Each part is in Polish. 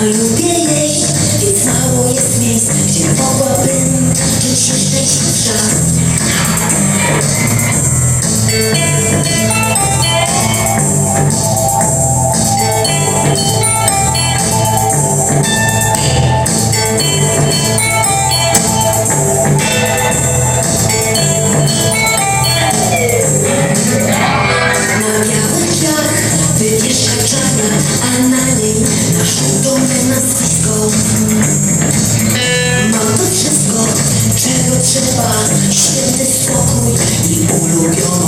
a lubię jeść, więc mało jest miejsc, gdzie mogłabym czuć się szczęśliwsza. Na białych piach czarna, a na niej Dobre nazwisko Mam to wszystko, czego trzeba. Święty spokój i ulubiony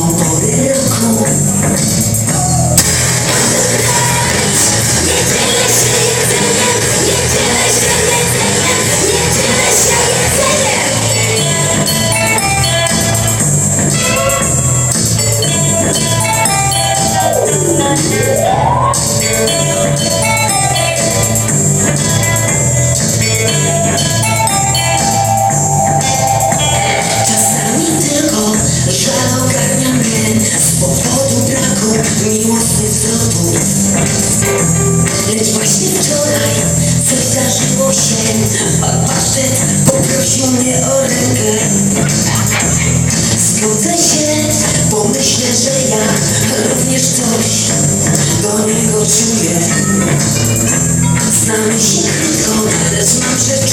znowu Lecz właśnie wczoraj wydarzyło się A facet poprosił mnie o rękę. Zgodzę się, bo myślę, że ja również coś do niego czuję. Znamy się krótko, lecz mam rzeczy